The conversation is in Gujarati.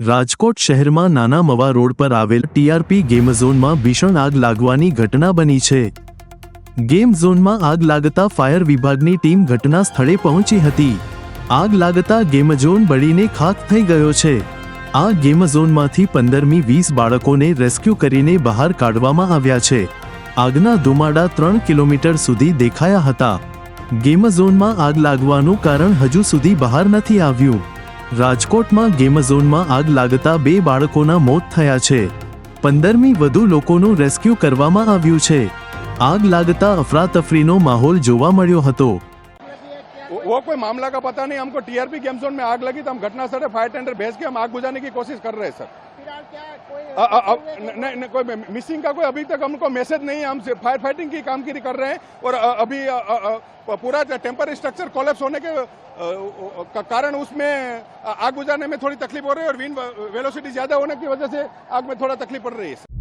રાજકોટ શહેરમાં નાના મવા રોડ પર આવેલ ટીઆરપી ગેમ ઝોનમાં ભીષણ આગ લાગવાની ઘટના બની છે. ગેમ ઝોનમાં આગ લાગતા ફાયર વિભાગની ટીમ ઘટના સ્થળે પહોંચી હતી. આગ લાગતા ગેમ ઝોન બળીને ખાક થઈ ગયો છે. આ ગેમ ઝોનમાંથી પંદરમી વીસ બાળકોને રેસ્ક્યુ કરીને બહાર કાઢવામાં આવ્યા છે. આગના ધુમાડા ત્રણ કિલોમીટર સુધી દેખાયા હતા. ગેમ ઝોનમાં આગ લાગવાનું કારણ હજુ સુધી બહાર નથી આવ્યું. રાજકોટમાં ગેમ ઝોનમાં આગ લાગતા બે બાળકોના મોત થયા છે પંદરમી વધુ લોકોનું રેસ્ક્યુ કરવામાં આવ્યું છે આગ લાગતા અફરાતફરીનો માહોલ જોવા મળ્યો હતો वो वो कोई मामला का पता नहीं हमको टीआरपी गेम जोन में आग लगी तो हम घटना स्थल फायर टेंडर भेज के हम आग बुझाने की कोशिश कर रहे हैं सर नहीं नहीं, कोई मिसिंग का कोई अभी तक हमको मैसेज नहीं है। हम फायर फाइटिंग की कामगिरी कर रहे हैं और अभी पूरा टेम्पर स्ट्रक्चर कोलेप्स होने के का कारण उसमें आग बुझाने में थोड़ी तकलीफ़ हो रही है और विन वेलोसिटी ज़्यादा होने की वजह से आग में थोड़ा तकलीफ़ पड़ रही है।